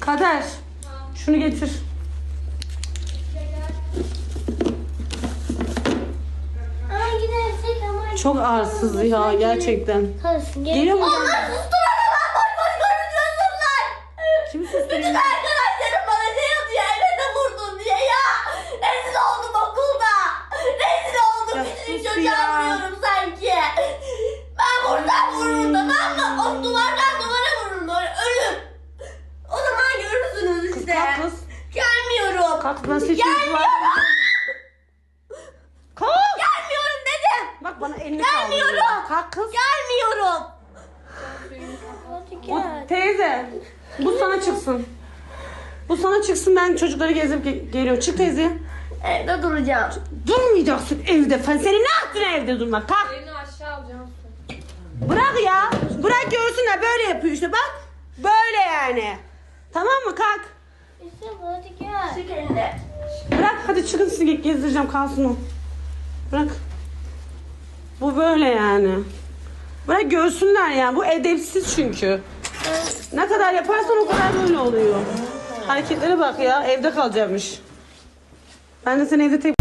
Kader. Şunu getir. Ama gidersek ama... Çok arsız ya gerçekten. Kalsın. Geliyor mu? Onlar susturana ben boş boş konuşuyorsunlar. Kim Bütün susturuyor? arkadaşlarım bana şey atıyor evde vurdun diye ya. Rezil oldum okulda. Rezil oldum. Küçücük sus çocuğa ya. vuruyorum sanki. Ben buradan vururum tamam mı? O duvardan duvara vururum öyle ölüm. O zaman görürsünüz işte. kalk kız. Gelmiyorum. Kalk ben seçim Gelmiyorum. Kalk. Gelmiyorum dedim. Bak bana elini Gelmiyorum. kaldırıyor. Kalk kız. Gelmiyorum. Bu teyze. Bu sana çıksın. Bu sana çıksın ben çocukları gezip ge- geliyorum. Çık teyze. Evde duracağım. Durmayacaksın evde. Sen senin ne yaptın evde durmak? Kalk. Elini aşağı alacağım. Bırak ya. Bırak görsünler böyle yapıyor işte bak. Böyle yani. Tamam mı kalk. Bırak hadi çıkın sizi ge- gezdireceğim kalsın o. Bırak. Bu böyle yani. Bırak görsünler ya. Bu edepsiz çünkü. Ne kadar yaparsan o kadar böyle oluyor. Hareketlere bak ya. Evde kalacakmış. Ben de seni evde tek